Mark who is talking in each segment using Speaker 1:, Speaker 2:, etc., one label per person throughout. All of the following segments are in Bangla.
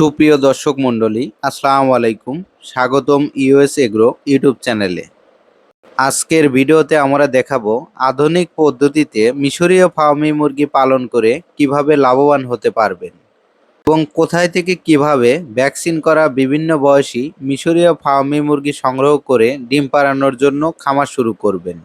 Speaker 1: সুপ্রিয় দর্শক মণ্ডলী, আসসালামু আলাইকুম। স্বাগতম ইউএস এগ্রো ইউটিউব চ্যানেলে। আজকের ভিডিওতে আমরা দেখাবো আধুনিক পদ্ধতিতে মিশরীয় ফার্মি মুরগি পালন করে কীভাবে লাভবান হতে পারবেন এবং কোথায় থেকে কীভাবে ভ্যাকসিন করা বিভিন্ন বয়সী মিশরীয় ফার্মি মুরগি সংগ্রহ করে ডিম পাড়ানোর জন্য খামার শুরু করবেন।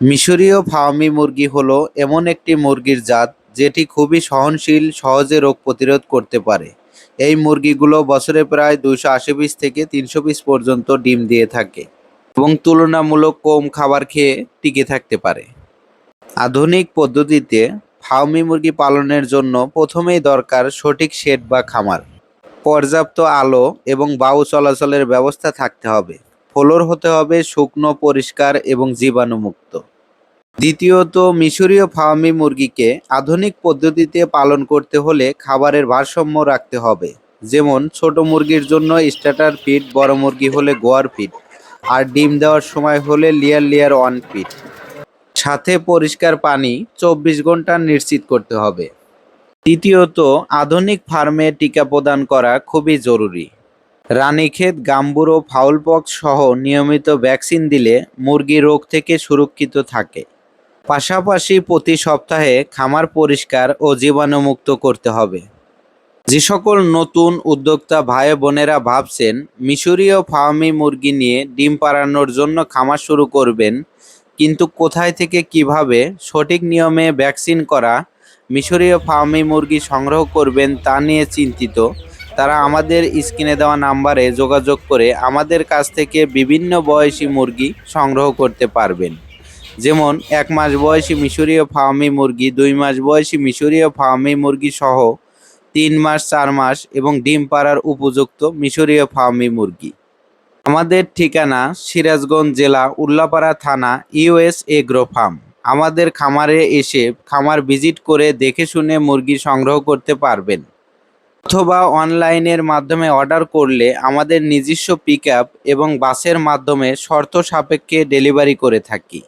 Speaker 1: মিশরীয় ফার্মি মুরগি হলো এমন একটি মুরগির জাত যেটি খুবই সহনশীল, সহজে রোগ প্রতিরোধ করতে পারে। এই মুরগিগুলো বছরে প্রায় দুশো আশি পিস থেকে তিনশো পিস পর্যন্ত ডিম দিয়ে থাকে এবং তুলনামূলক কম খাবার খেয়ে টিকে থাকতে পারে। আধুনিক পদ্ধতিতে ফার্মি মুরগি পালনের জন্য প্রথমেই দরকার সঠিক শেড বা খামার, পর্যাপ্ত আলো এবং বায়ু চলাচলের ব্যবস্থা থাকতে হবে। ফ্লোর হতে হবে শুকনো, পরিষ্কার এবং জীবাণুমুক্ত। দ্বিতীয়ত, মিশরীয় ফার্মি মুরগিকে আধুনিক পদ্ধতিতে পালন করতে হলে খাবারের ভারসাম্য রাখতে হবে। যেমন, ছোট মুরগির জন্য স্টার্টার ফিড, বড় মুরগি হলে গোয়ার ফিড, আর ডিম দেওয়ার সময় হলে লেয়ার লেয়ার ওয়ান ফিড। সাথে পরিষ্কার পানি চব্বিশ ঘণ্টা নিশ্চিত করতে হবে। তৃতীয়ত, আধুনিক ফার্মে টিকা প্রদান করা খুবই জরুরি। রানীক্ষেত, গাম্বুরো ফাউলপক্স সহ নিয়মিত ভ্যাকসিন দিলে মুরগি রোগ থেকে সুরক্ষিত থাকে। পাশাপাশি প্রতি সপ্তাহে খামার পরিষ্কার ও জীবাণুমুক্ত করতে হবে। যে সকল নতুন উদ্যোক্তা ভাই বোনেরা ভাবছেন মিশরীয় ফার্মি মুরগি নিয়ে ডিম পাড়ানোর জন্য খামার শুরু করবেন, কিন্তু কোথায় থেকে কীভাবে সঠিক নিয়মে ভ্যাকসিন করা মিশরীয় ফার্মি মুরগি সংগ্রহ করবেন তা নিয়ে চিন্তিত, তারা আমাদের স্ক্রিনে দেওয়া নাম্বারে যোগাযোগ করে আমাদের কাছ থেকে বিভিন্ন বয়সী মুরগি সংগ্রহ করতে পারবেন। যেমন এক মাস বয়সী মিশরীয় ফার্মি মুরগি, দুই মাস বয়সী মিশরীয় ফার্মি মুরগি সহ তিন মাস, চার মাস এবং ডিম পাড়ার উপযুক্ত মিশরীয় ফার্মি মুরগি। আমাদের ঠিকানা সিরাজগঞ্জ জেলা উল্লাপাড়া থানা ইউএস এগ্রো ফার্ম। আমাদের খামারে এসে খামার ভিজিট করে দেখে শুনে মুরগি সংগ্রহ করতে পারবেন। অথবা অনলাইনের মাধ্যমে অর্ডার করলে আমাদের নিজস্ব পিক এবং বাসের মাধ্যমে শর্ত সাপেক্ষে ডেলিভারি করে থাকি।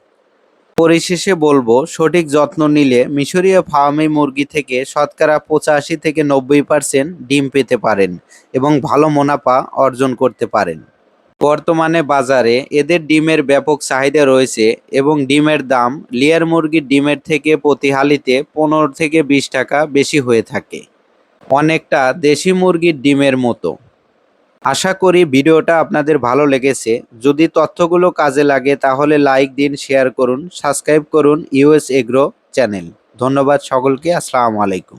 Speaker 1: পরিশেষে বলব, সঠিক যত্ন নিলে মিশরীয় ফার্মি মুরগি থেকে শতকরা পঁচাশি থেকে নব্বই পার্সেন্ট ডিম পেতে পারেন এবং ভালো মুনাফা অর্জন করতে পারেন। বর্তমানে বাজারে এদের ডিমের ব্যাপক চাহিদা রয়েছে এবং ডিমের দাম লেয়ার মুরগির ডিমের থেকে প্রতি হালিতে পনেরো থেকে বিশ টাকা বেশি হয়ে থাকে। অনেকটা দেশি মুরগির ডিমের মতো। আশা করি ভিডিওটা আপনাদের ভালো লেগেছে। যদি তথ্যগুলো কাজে লাগে তাহলে লাইক দিন, শেয়ার করুন, সাবস্ক্রাইব করুন ইউএস এগ্রো চ্যানেল। ধন্যবাদ সকলকে, আসসালামু আলাইকুম।